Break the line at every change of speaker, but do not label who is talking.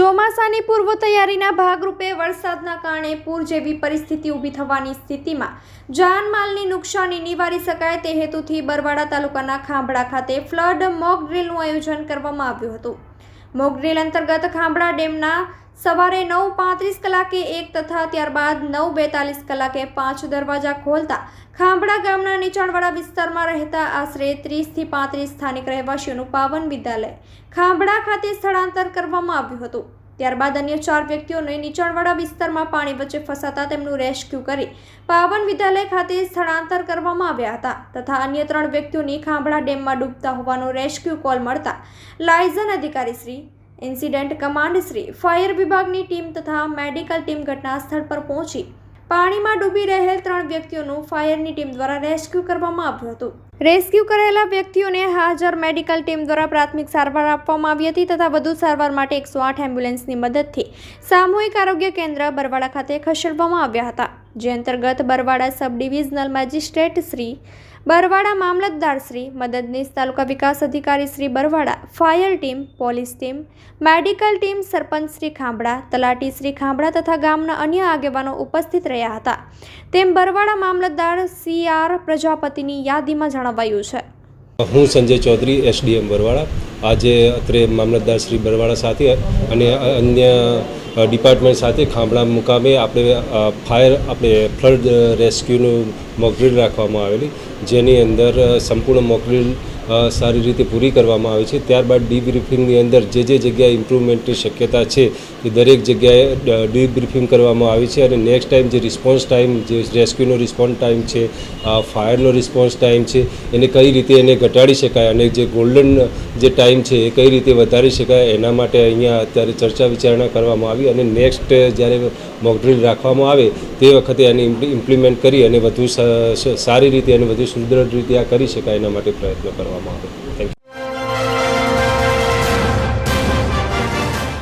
ચોમાસાની પૂર્વ તૈયારીના ભાગરૂપે વરસાદના કારણે પૂર જેવી પરિસ્થિતિ ઊભી થવાની સ્થિતિમાં જાનમાલની નુકસાની નિવારી શકાય તે હેતુથી બરવાડા તાલુકાના ખાંભડા ખાતે ફ્લડ મોક ડ્રીલનું આયોજન કરવામાં આવ્યું હતું. મોક ડ્રીલ અંતર્ગત ખાંભડા ડેમના સવારે નવ પાંત્રીસ કલાકે એક તથા ત્યારબાદ નવ બેતાલીસ કલાકે પાંચ દરવાજા ખોલતા ખાંભડા ગામના નીચાણવાળા વિસ્તારમાં રહેતા આશરે ત્રીસથી પાંત્રીસ સ્થાનિક રહેવાસીઓનું પાવન વિદ્યાલય ખાંભડા ખાતે સ્થળાંતર કરવામાં આવ્યું હતું. ત્યારબાદ અન્ય ચાર વ્યક્તિઓને નીચાણવાળા વિસ્તારમાં પાણી વચ્ચે ફસાતા તેમનું રેસ્ક્યુ કરી પાવન વિદ્યાલય ખાતે સ્થળાંતર કરવામાં આવ્યા હતા તથા અન્ય ત્રણ વ્યક્તિઓની ખાંભડા ડેમમાં ડૂબતા હોવાનો રેસ્ક્યુ કોલ મળતા લાયઝન અધિકારી Shri incident command Shri fire વિભાગની ટીમ તથા મેડિકલ ટીમ ઘટના સ્થળ પર પહોંચી. પાણીમાં ડૂબી રહેલ ત્રણ વ્યક્તિઓનું ફાયરની ટીમ દ્વારા રેસ્ક્યુ કરવામાં આવ્યું હતું. રેસ્ક્યુ કરેલા વ્યક્તિઓને હાજર મેડિકલ ટીમ દ્વારા પ્રાથમિક સારવાર આપવામાં આવી હતી તથા વધુ સારવાર માટે એકસો આઠ એમ્બ્યુલન્સની મદદથી સામૂહિક આરોગ્ય કેન્દ્ર બરવાડા ખાતે ખસેડવામાં આવ્યા હતા. જે અંતર્ગત Barvada sub divisional magistrate Shri Barvada મામલતદાર શ્રી, મદદનીશ તાલુકા વિકાસ અધિકારી Shri Barvada, fire team, police team, medical team sarpanch Shri Khambhada, તલાટી શ્રી ખાંભડા તથા ગામના અન્ય આગેવાનો ઉપસ્થિત રહ્યા હતા. તેમ બરવાડા મામલતદાર સી આર પ્રજાપતિની યાદીમાં જણાવાયું છે.
હું સંજય ચૌધરી, એસડીએમ બરવાડા. આજે અત્રે મામલતદાર શ્રી બરવાડા સાથે અને અન્ય ડિપાર્ટમેન્ટ સાથે ખાંભળા મુકામે આપણે ફાયર આપણે ફ્લડ રેસ્ક્યુનું મોકડ્રીલ રાખવામાં આવેલી જેની અંદર સંપૂર્ણ મોકડ્રીલ સારી રીતે પૂરી કરવામાં આવી છે. ત્યારબાદ ડીબ્રીફિંગની અંદર જે જે જગ્યાએ ઇમ્પ્રુવમેન્ટની શક્યતા છે, એ દરેક જગ્યાએ ડીબ્રીફિંગ કરવામાં આવી છે અને નેક્સ્ટ ટાઈમ જે રિસ્પોન્સ ટાઈમ જે રેસ્ક્યુનો રિસ્પોન્સ ટાઈમ છે ફાયરનો રિસ્પોન્સ ટાઈમ છે, એને કઈ રીતે એને ઘટાડી શકાય અને જે ગોલ્ડન જે ટાઈમ છે, એ કઈ રીતે વધારી શકાય, એના માટે અહીંયા અત્યારે ચર્ચા વિચારણા કરવામાં આવી અને નેક્સ્ટ જ્યારે મોકડ્રીલ રાખવામાં આવે, તે વખતે એને ઇમ્પ્લિમેન્ટ કરી અને વધુ સારી રીતે અને વધુ સુદૃઢ રીતે આ કરી શકાય એના માટે પ્રયત્નો કરવામાં આવે.